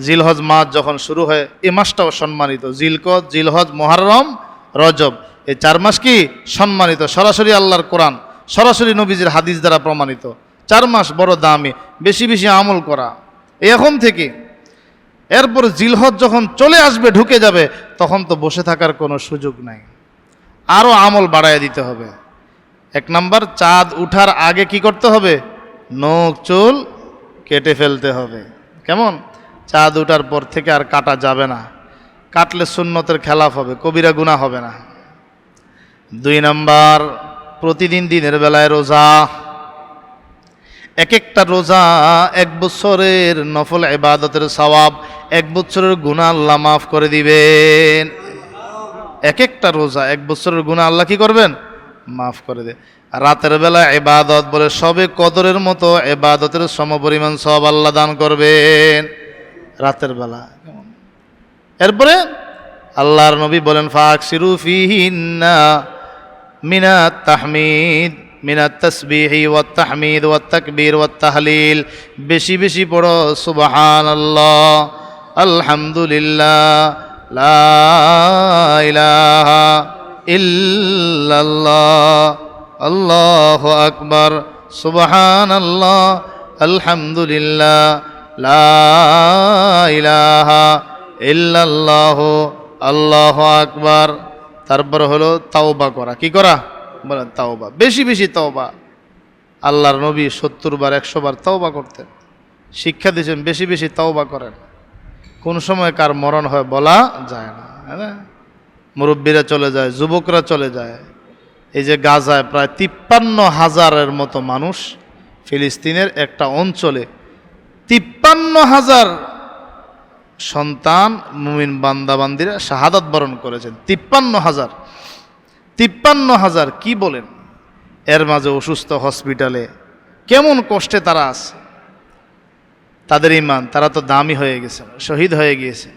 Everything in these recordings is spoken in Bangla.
জিলহজ মাস যখন শুরু হয় এই মাসটাও সম্মানিত। জিলকদ, জিলহজ মোহারম রজব। এই চার মাস কি? সম্মানিত। সরাসরি আল্লাহর কোরআন, সরাসরি নবীজির হাদিস দ্বারা প্রমাণিত। চার মাস বড় দামি, বেশি বেশি আমল করা। এখন থেকে, এরপর জিলহজ যখন চলে আসবে, ঢুকে যাবে, তখন তো বসে থাকার কোনো সুযোগ নাই। আরও আমল বাড়ায় দিতে হবে। এক নাম্বার, চাঁদ উঠার আগে কি করতে হবে? নখ, চুল কেটে ফেলতে হবে। কেমন? চাঁদ উঠার পর থেকে আর কাটা যাবে না। কাটলে সুন্নতের খেলাফ হবে, কবিরা গুণা হবে না। দুই নম্বর, প্রতিদিন দিনের বেলায় রোজা। এক একটা রোজা এক বছরের নফল এবাদতের সওয়াব, এক বছরের গুণা আল্লাহ মাফ করে দিবেন। এক একটা রোজা এক বছরের গুণা আল্লাহ কি করবেন? মাফ করে দে রাতের বেলা এবাদত বলে সবে কদরের মতো এবাদতের সমপরিমাণ সব আল্লাহ দান করবেন। রাতের বেলা। এরপরে আল্লাহর নবী বলেন ফাক সিরুফিহিন্না মিনাত তাহমিদ, মিনাত তসবিহি ওয়াত তাহমিদ ওয়াত তাকবীর ওয়াত তাহলিল। বেশি বেশি পড়ো, সুবহানাল্লাহ, আলহামদুলিল্লাহ, লা ইলাহা ইল্লাল্লাহ, আল্লাহু আকবার, সুবহানাল্লাহ, আলহামদুলিল্লাহ। লা ইলাহা ইল্লাল্লাহ, আল্লাহু আকবার। তারপর হলো তাওবা করা। কি করা? বলেন তাওবা। বেশি বেশি তাওবা। আল্লাহর নবী সত্তর বার, একশো বার তাওবা করতেন। শিক্ষা দিয়েছেন, বেশি বেশি তাওবা করেন। কোন সময় কার মরণ হয় বলা যায় না হ্যাঁ? মুরব্বীরা চলে যায়, যুবকরা চলে যায়। এই যে গাজায় প্রায় তিপ্পান্ন হাজারের মতো মানুষ ফিলিস্তিনের একটা অঞ্চলে তিপ্পান্ন হাজার সন্তান মুমিন বান্দাবান্দিরা শাহাদাত বরণ করেছেন। তিপ্পান্ন হাজার। তিপ্পান্ন হাজার কি বলেন? এর মাঝে অসুস্থ হসপিটালে কেমন কষ্টে তারা আছে? তাদের ইমান, তারা তো দামি হয়ে গেছে, শহীদ হয়ে গিয়েছে।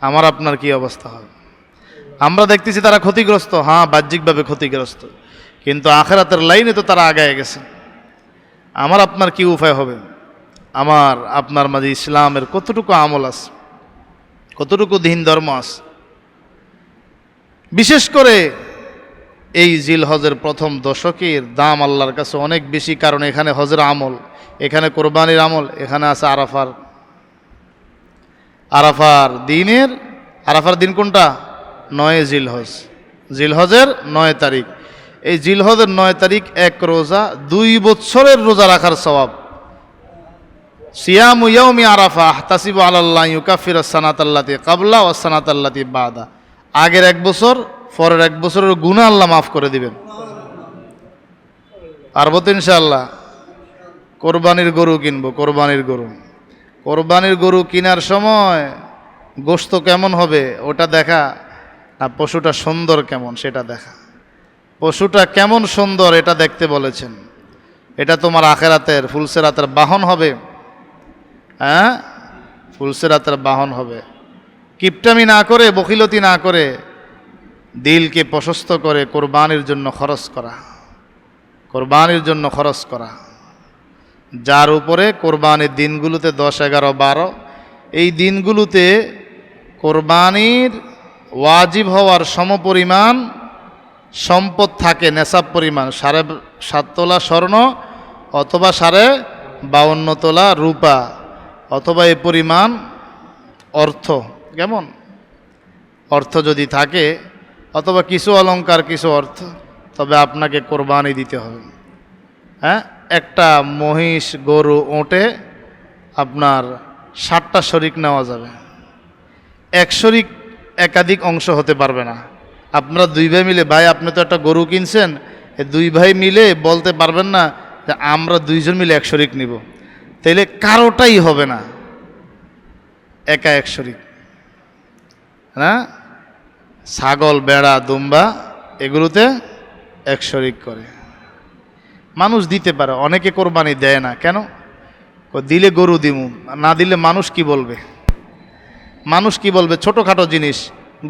আমার আপনার কি অবস্থা হবে আমরা দেখতেছি তারা ক্ষতিগ্রস্ত। হ্যাঁ বাহ্যিকভাবে ক্ষতিগ্রস্ত। কিন্তু আখেরাতের লাইনে তো তারা আগায় গেছে। আমার আপনার কি উপায় হবে? আমার, আপনার মাঝে ইসলামের কতটুকু আমল আছে, কতটুকু দিন ধর্ম আছে। বিশেষ করে এই জিল হজের প্রথম দশকের দাম আল্লাহর কাছে অনেক বেশি, কারণ এখানে হজের আমল, এখানে কোরবানির আমল, এখানে আছে আরাফার আরাফার দিনের, আরাফার দিন কোনটা? নয় জিল হজ জিল হজের নয় তারিখ। এই জিল হজের নয় তারিখ এক রোজা, দুই বছরের রোজা রাখার স্বভাব। সিয়াম ইয়াউমি আরাফা আহতাসিবু আলাল্লাহ ইউকাফির সানাত আল্লাতি কাবলা ও সানাত আল্লাতি বাদা। আগের এক বছর, পরের এক বছরের গুণা আল্লাহ মাফ করে দিবেন। পারব তো ইনশাআল্লাহ, কোরবানির গরু কিনবো, কোরবানির গরু। কোরবানির গরু কেনার সময় গোস্ত কেমন হবে ওটা দেখা, না পশুটা সুন্দর কেমন সেটা দেখা। পশুটা কেমন সুন্দর এটা দেখতে বলেছেন। এটা তোমার আখেরাতের, ফুলসেরাতের বাহন হবে। হ্যাঁ? ফুলসেরাতের বাহন হবে। কিপটামি না করে বকিলতি না করে দিলকে প্রশস্ত করে কোরবানির জন্য খরচ করা। কোরবানির জন্য খরচ করা। যার উপরে কোরবানির দিনগুলোতে দশ, এগারো, বারো, এই দিনগুলোতে কোরবানির ওয়াজিব হওয়ার সমপরিমাণ সম্পদ থাকে, নেশাব পরিমাণ, সাড়ে সাত তোলা স্বর্ণ অথবা সাড়ে বাউন্ন তোলা রূপা। অথবা এ পরিমাণ অর্থ, কেমন? অর্থ যদি থাকে, অথবা কিছু অলংকার, কিছু অর্থ, তবে আপনাকে কোরবানি দিতে হবে। হ্যাঁ? একটা মহিষ, গরু ওঁটে আপনার ষাটটা শরিক নেওয়া যাবে। এক শরিক একাধিক অংশ হতে পারবে না। আপনারা দুই ভাই মিলে, ভাই, আপনি তো একটা গরু কিনছেন দুই ভাই মিলে বলতে পারবেন না যে আমরা দুইজন মিলে এক শরিক নিব। তাইলে কারোটাই হবে না। একা এক শরিক। হ্যাঁ ছাগল, বেড়া, দুম্বা, এগুলোতে এক শরিক করে। মানুষ দিতে পারে, অনেকে কোরবানি দেয় না। কেন? দিলে গরু দিমু, না দিলে মানুষ কি বলবে? মানুষ কি বলবে? ছোটোখাটো জিনিস,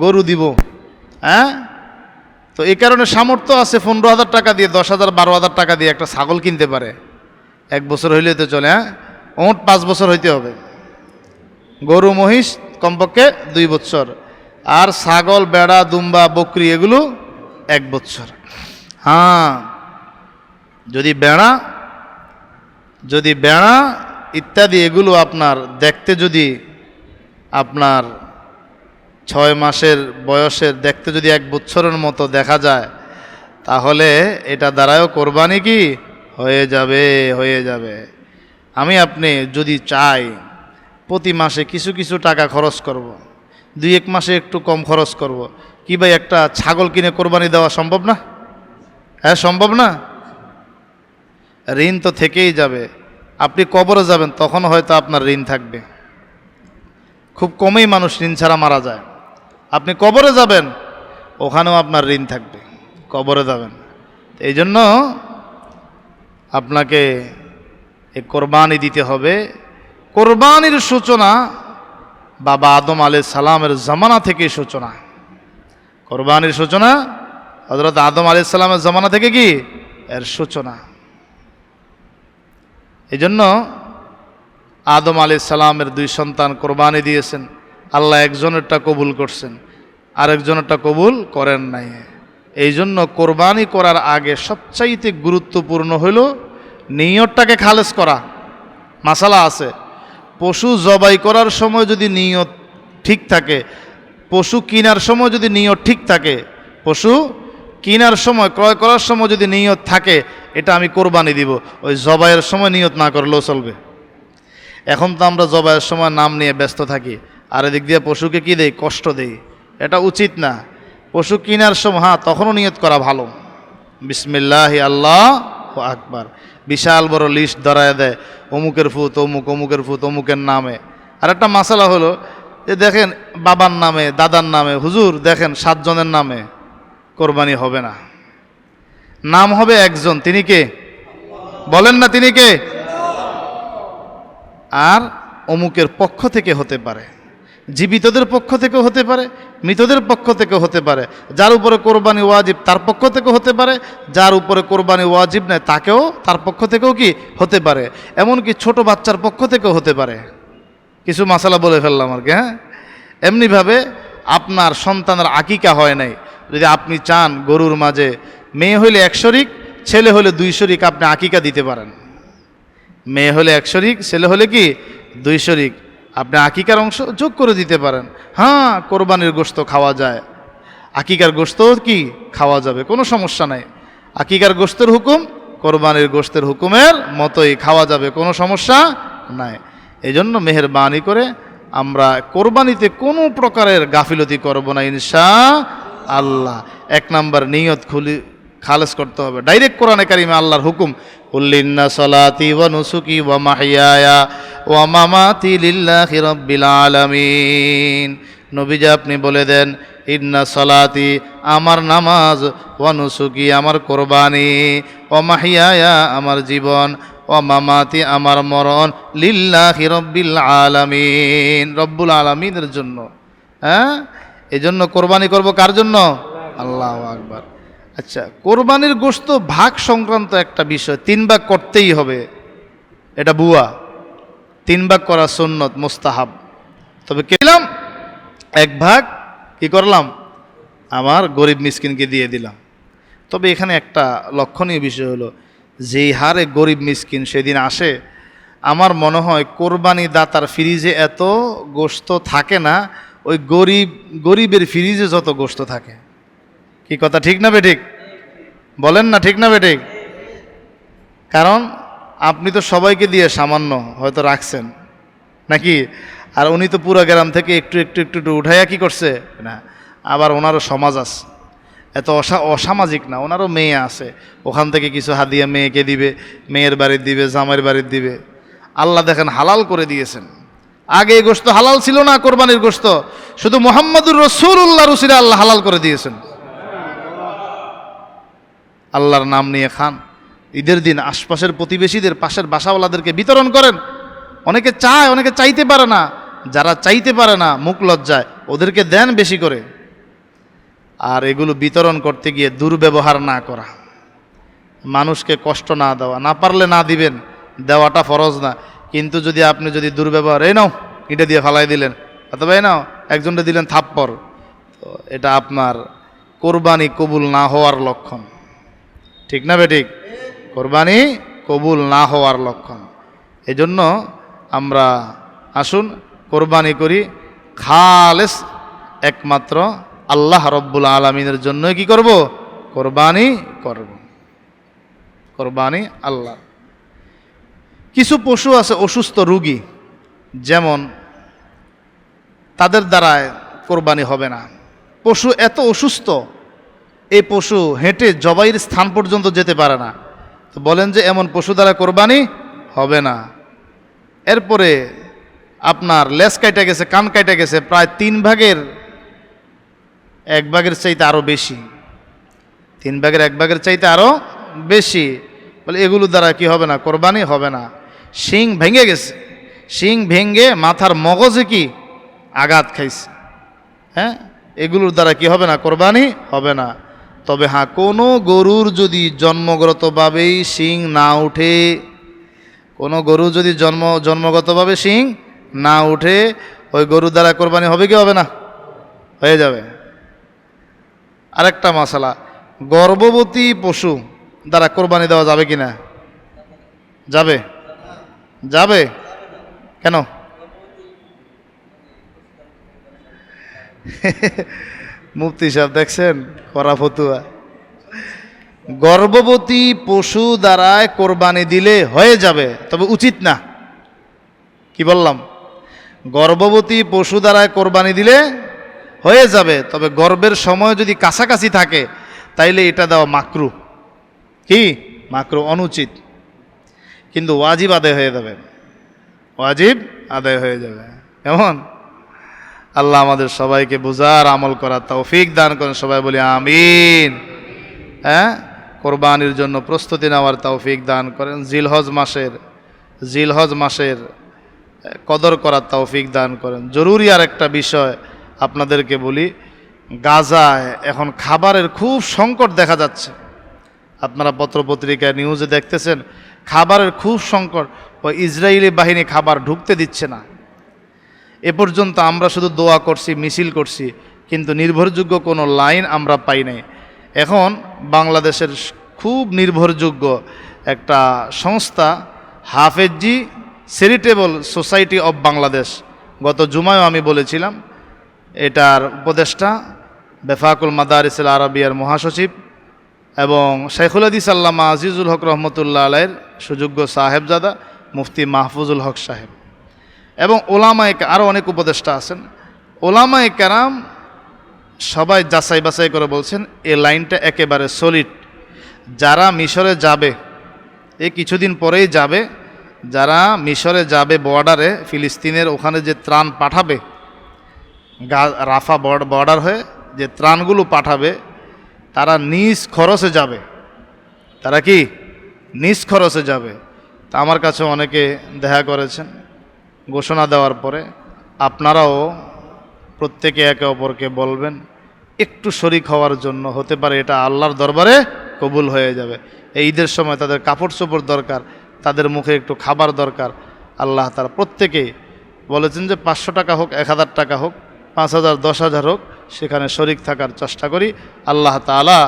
গরু দিব। হ্যাঁ তো এই কারণে সামর্থ্য আছে পনেরো হাজার টাকা দিয়ে, দশ হাজার, বারো হাজার টাকা দিয়ে একটা ছাগল কিনতে পারে। এক বছর হইলে তো চলে হ্যাঁ ওট পাঁচ বছর হইতে হবে। গরু, মহিষ, কমপক্ষে দুই বছর আর ছাগল, বেড়া, দুম্বা, বকরি এগুলো এক বছর হ্যাঁ যদি বেড়া যদি বেড়া ইত্যাদি এগুলো আপনার দেখতে যদি আপনার ছয় মাসের বয়সের দেখতে যদি এক বছরের মতো দেখা যায়, তাহলে এটা দ্বারাও কোরবানি কি? হয়ে যাবে হয়ে যাবে। আমি আপনি যদি চাই, প্রতি মাসে কিছু কিছু টাকা খরচ করব। দুই এক মাসে একটু কম খরচ করব। কি ভাই একটা ছাগল কিনে কোরবানি দেওয়া সম্ভব না? হ্যাঁ সম্ভব না? ঋণ তো থেকেই যাবে। আপনি কবরে যাবেন, তখন হয়তো আপনার ঋণ থাকবে। খুব কমই মানুষ ঋণ ছাড়া মারা যায়। আপনি কবরে যাবেন, ওখানেও আপনার ঋণ থাকবে। কবরে যাবেন। এই জন্য আপনাকে এই কোরবানি দিতে হবে। কোরবানির সূচনা বাবা আদম আলাই সালামের জামানা থেকে সূচনা। কোরবানির সূচনা হজরত আদম আলাই সালামের জামানা থেকে কি? এর সূচনা। এই জন্য আদম আলি সালামের দুই সন্তান কোরবানি দিয়েছেন। আল্লাহ একজনেরটা কবুল করছেন, আরেকজনেরটা কবুল করেন নাই। এই জন্য কোরবানি করার আগে সবচাইতে গুরুত্বপূর্ণ হইল নিয়তটাকে খালেজ করা। মাসালা আছে। পশু জবাই করার সময় যদি নিয়ত ঠিক থাকে, পশু কেনার সময় যদি নিয়ত ঠিক থাকে, পশু কেনার সময়, ক্রয় করার সময় যদি নিয়ত থাকে, এটা আমি কোরবানি দিব। ওই জবাইয়ের সময় নিয়ত না করলেও চলবে। এখন তো আমরা জবাইয়ের সময় নাম নিয়ে ব্যস্ত থাকি। আর এদিক দিয়ে পশুকে কী দেই? কষ্ট দেই। এটা উচিত না। পশু কেনার সময় হ্যাঁ তখনও নিয়ত করা ভালো। বিসমিল্লাহ আল্লাহ আকবার। বিশাল বড় লিস্ট ধরায় দেয়, অমুকের ফুত অমুক, অমুকের ফুত অমুকের নামে। আর একটা মাসালা হলো যে দেখেন বাবার নামে, দাদার নামে, হুজুর দেখেন সাতজনের নামে কোরবানি হবে না। নাম হবে একজন, তিনি কে? বলেন না তিনি কে? আর অমুকের পক্ষ থেকে হতে পারে। জীবিতদের পক্ষ থেকে হতে পারে, মৃতদের পক্ষ থেকে হতে পারে। যার উপরে কোরবানি ওয়াজিব, তার পক্ষ থেকে হতে পারে। যার উপরে কোরবানি ওয়াজিব নেয় তাকেও, তার পক্ষ থেকেও কি হতে পারে? এমনকি ছোট বাচ্চার পক্ষ থেকেও হতে পারে। কিছু মশালা বলে ফেললাম আর কি হ্যাঁ? এমনিভাবে আপনার সন্তানের আকিকা হয় নাই। যদি আপনি চান গরুর মাঝে, মেয়ে হইলে এক শরিক, ছেলে হলে দুই শরিক, আপনি আকিকা দিতে পারেন। মেয়ে হলে এক শরিক, ছেলে হলে কি? দুই শরিক। আপনি আকিকার অংশ যোগ করে দিতে পারেন। হ্যাঁ কোরবানির গোস্ত খাওয়া যায়। আকিকার গোস্ত কি? খাওয়া যাবে, কোনো সমস্যা নাই। আকিকার গোস্তের হুকুম, কোরবানির গোস্তের হুকুমের মতোই খাওয়া যাবে, কোনো সমস্যা নাই। এই জন্য মেহরবানি করে আমরা কোরবানিতে কোনো প্রকারের গাফিলতি করব না, ইনশা আল্লাহ। এক নাম্বার নিয়ত খুলি, খালেস করতে হবে। ডাইরেক্ট কোরআনে কারিমে আল্লাহর হুকুম উল্লিন্না সলাতি ওয়া নুসুকি ওয়া মাহিয়ায়া। ওয়া মামাতি লিল্লাহি রাব্বিল আলামিন। নবীজি আপনি বলে দেন, ইন্না সলাতি, আমার নামাজ, ওয়া নুসুকি, আমার কোরবানি ও মাহিয়ায়া, আমার জীবন ও মামাতি, আমার মরণ, লিল্লাহি রব্বিল আলামিন। রব্বুল আলামিনের জন্য। হ্যাঁ? এই জন্য কোরবানি করব কার জন্য? আল্লাহ আকবার। আচ্ছা কোরবানির গোস্ত ভাগ সংক্রান্ত একটা বিষয়, তিন ভাগ করতেই হবে। এটা বুয়া। তিন ভাগ করা সুন্নত, মোস্তাহাব। তবে কেলাম এক ভাগ, কি করলাম? আমার গরিব মিসকিনকে দিয়ে দিলাম। তবে এখানে একটা লক্ষণীয় বিষয় হলো, যেই হারে গরিব মিসকিন সেদিন আসে, আমার মনে হয় কোরবানি দাতার ফ্রিজে এত গোস্ত থাকে না, ওই গরিব, গরিবের ফ্রিজে যত গোস্ত থাকে। কি কথা ঠিক না বেঠিক বলেন না ঠিক না বেঠিক কারণ আপনি তো সবাইকে দিয়ে সামান্য হয়তো রাখছেন। নাকি? আর উনি তো পুরো গ্রাম থেকে একটু একটু একটু একটু উঠাইয়া কি করছে? না, আবার ওনারও সমাজ আছে। এত অসা, অসামাজিক না, ওনারও মেয়ে আছে। ওখান থেকে কিছু হাদিয়া মেয়েকে দিবে, মেয়ের বাড়ির দিবে, জামাইয়ের বাড়ির দিবে। আল্লাহ দেখেন হালাল করে দিয়েছেন। আগে এই গোস্ত হালাল ছিল না, কোরবানির গোস্ত শুধু মোহাম্মদুর রসুল্লাহ রসিরা আল্লাহ হালাল করে দিয়েছেন। আল্লাহর নাম নিয়ে খান। ঈদের দিন আশপাশের প্রতিবেশীদের পাশের বাসাওয়ালাদেরকে বিতরণ করেন। অনেকে চায়, অনেকে চাইতে পারে না। যারা চাইতে পারে না, মুখ লজ্জায়, ওদেরকে দেন বেশি করে। আর এগুলো বিতরণ করতে গিয়ে দুর্ব্যবহার না করা। মানুষকে কষ্ট না দেওয়া। না পারলে না দিবেন, দেওয়াটা ফরজ না। কিন্তু যদি আপনি যদি দুর্ব্যবহার, এই নাও, ইটা দিয়ে ফালাই দিলেন। অথবা, এই নাও একজনটা দিলেন থাপ্পর তো এটা আপনার কোরবানি কবুল না হওয়ার লক্ষণ। ঠিক না বেঠিক কোরবানি কবুল না হওয়ার লক্ষণ। এজন্য আমরা আসুন কোরবানি করি। খালেস একমাত্র আল্লাহ রব্বুল আলমিনের জন্যই কি করব? কোরবানি করব। কোরবানি আল্লাহ। কিছু পশু আছে অসুস্থ রুগী, যেমন তাদের দ্বারায় কোরবানি হবে না। পশু এত অসুস্থ, এই পশু হেঁটে জবাইয়ের স্থান পর্যন্ত যেতে পারে না। তো বলেন যে এমন পশু দ্বারা কোরবানি হবে না। এরপরে আপনার লেস কাইটা গেছে, কান কাইটা গেছে, প্রায় তিন ভাগের এক ভাগের চাইতে আরও বেশি। তিন ভাগের এক ভাগের চাইতে আরও বেশি। বলে এগুলো দ্বারা কি হবে না? কোরবানি হবে না। শিং ভেঙে গেছে। শিং ভেঙে মাথার মগজে কি আঘাত খাইছে? হ্যাঁ? এগুলোর দ্বারা কি হবে না? কোরবানি হবে না। তবে হ্যাঁ কোনো গরুর যদি জন্মগতভাবেই শিং না উঠে, কোনো গরু যদি জন্ম, জন্মগতভাবে শিং না উঠে, ওই গরুর দ্বারা কোরবানি হবে কি হবে না? হয়ে যাবে। আরেকটা মশলা, গর্ভবতী পশু দ্বারা কোরবানি দেওয়া যাবে কি না যাবে। যাবে? কেন? মুফতি সাহেব দেখছেন? করা ফতুয়া। গর্ভবতী পশু দ্বারায় কোরবানি দিলে হয়ে যাবে, তবে উচিত না। কি বললাম? গর্ভবতী পশু দ্বারায় কোরবানি দিলে হয়ে যাবে, তবে গর্বের সময় যদি কাছাকাছি থাকে, তাইলে এটা দেওয়া মাকরু। কি? মাকরু অনুচিত। কিন্তু ওয়াজিব আদায় হয়ে যাবে। ওয়াজিব আদায় হয়ে যাবে। কেমন? আল্লাহ আমাদের সবাইকে বোঝার, আমল করার তৌফিক দান করেন। সবাই বলি আমিন। হ্যাঁ? কোরবানির জন্য প্রস্তুতি নেওয়ার তৌফিক দান করেন। জিলহজ মাসের জিলহজ মাসের কদর করার তৌফিক দান করেন। জরুরি আর একটা বিষয় আপনাদেরকে বলি, গাজায় এখন খাবারের খুব সংকট দেখা যাচ্ছে। আপনারা পত্রপত্রিকায় নিউজে দেখতেছেন, খাবারের খুব সংকট। ওই ইসরায়েলি বাহিনী খাবার ঢুকতে দিচ্ছে না। এ পর্যন্ত আমরা শুধু দোয়া করছি, মিছিল করছি, কিন্তু নির্ভরযোগ্য কোনো লাইন আমরা পাই নাই। এখন বাংলাদেশের খুব নির্ভরযোগ্য একটা সংস্থা, Hafezi charitable society of Bangladesh গত জুমায়ও আমি বলেছিলাম, এটার উপদেষ্টা বেফাকুল মাদারিসুল আরবিয়ার মহাসচিব এবং শেখুল হাদিস আল্লামা আজিজুল হক রহমতুল্লাহ আলাইয়ের সুযোগ্য সাহেবজাদা মুফতি মাহফুজুল হক সাহেব। এবং ওলামায় আরও অনেক উপদেষ্টা আছেন। ওলামায় কেরাম সবাই যাচাই বাছাই করে বলছেন, এ লাইনটা একেবারে সলিড যারা মিশরে যাবে, এ কিছুদিন পরেই যাবে, যারা মিশরে যাবে বর্ডারে, ফিলিস্তিনের ওখানে যে ত্রাণ পাঠাবে, গা রাফা বর্ডার হয়ে যে ত্রাণগুলো পাঠাবে, তারা নিজ খরচে যাবে। তারা কি? নিজ খরচে যাবে। তা আমার কাছে অনেকে দেখা করেছেন। ঘোষণা দেওয়ার পরে আপনারাও প্রত্যেকে একে অপরকে বলবেন, একটু শরিক হওয়ার জন্য হতে পারে এটা আল্লাহর দরবারে কবুল হয়ে যাবে। এই ঈদের সময় তাদের কাপড় চোপড় দরকার, তাদের মুখে একটু খাবার দরকার। আল্লাহ তারা প্রত্যেকেই বলেছেন যে পাঁচশো টাকা হোক, এক হাজার টাকা হোক, পাঁচ হাজার, দশ হাজার হোক, সেখানে শরিক থাকার চেষ্টা করি। আল্লাহ তালা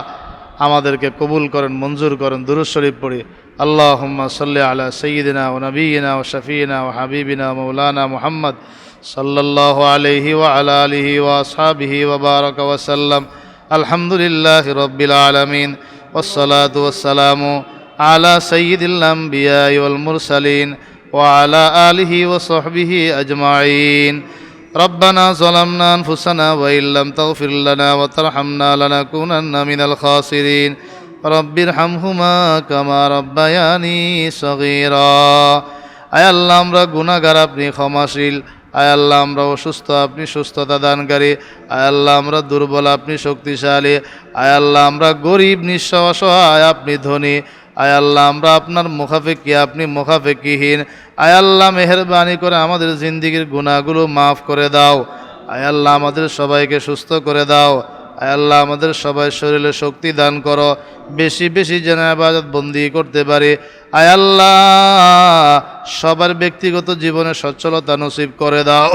আমাদেরকে কবুল করেন, মঞ্জুর করেন দুরুজ শরীফ পড়ি। اللهم صل على سيدنا ونبينا وشفينا وحبيبنا مولانا محمد صلى الله عليه وعلى آله وأصحابه وبارك وسلم. الحمد لله رب العالمين والصلاة والسلام على سيد الأنبياء والمرسلين وعلى آله وصحبه أجمعين. ربنا ظلمنا أنفسنا وإن لم تغفر لنا وترحمنا لنكونن من الخاسرين. রব্বির হামহুমা কামা রব্বায়ানি সগীরা। আয় আল্লাহ, আমরা গুণাগার আপনি ক্ষমাশীল। আয় আল্লাহ, আমরা অসুস্থ, আপনি সুস্থতা দানকারী। আয় আল্লাহ, আমরা দুর্বল, আপনি শক্তিশালী। আয় আল্লাহ, আমরা গরিব, নিঃস্ব, অসহায়, আপনি ধনী। আয় আল্লাহ, আমরা আপনার মুখাফেকি আপনি মুখাফেকিহীন আয় আল্লাহ, মেহরবানি করে আমাদের জিন্দিগির গুণাগুলো মাফ করে দাও। আয় আল্লাহ, আমাদের সবাইকে সুস্থ করে দাও। আল্লাহ, আমাদের সবাই শরীরে শক্তি দান করো। বেশি বেশি যেন আবাদত বন্দি করতে পারে। আয় আল্লাহ, সবার ব্যক্তিগত জীবনে সচ্ছলতা নসিব করে দাও।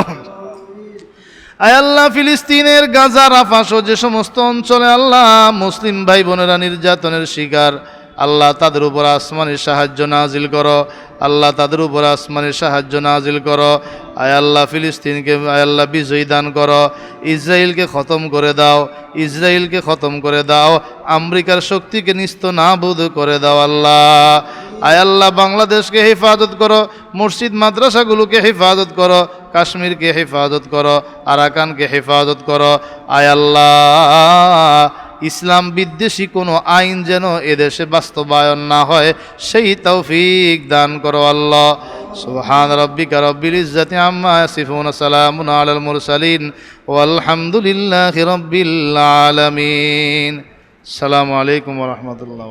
আয় আল্লাহ, ফিলিস্তিনের, গাজা রাফাস যে সমস্ত অঞ্চলে আল্লাহ মুসলিম ভাই বোনেরা নির্যাতনের শিকার আল্লাহ তাদের উপর আসমানের সাহায্য নাজিল করো। আল্লাহ তাদের উপর আসমানের সাহায্য নাজিল করো। আয় আল্লাহ ফিলিস্তিনকে, আয় আল্লাহ বিজয়ী দান করো। ইসরায়েলকে খতম করে দাও। ইসরায়েলকে খতম করে দাও। আমেরিকার শক্তিকে নিস্ত না বোধ করে দাও আল্লাহ। আয় আল্লাহ বাংলাদেশকে হেফাজত করো। মসজিদ, মাদ্রাসাগুলোকে হেফাজত করো। কাশ্মীরকে হেফাজত করো। আরাকানকে হেফাজত করো। আয় আল্লাহ ইসলাম বিদ্বেষী কোনো আইন যেন এদেশে বাস্তবায়ন না হয়, সেই তৌফিক দান করো আল্লাহ। সুবহান রব্বিকা রব্বিল ইজ্জাতি আম্মা ইয়াসিফুন সালামুন আলাল মুরসালিন ওয়ালহামদুলিল্লাহি রব্বিল আলামিন। আসসালামু আলাইকুম ওয়া রাহমাতুল্লাহ।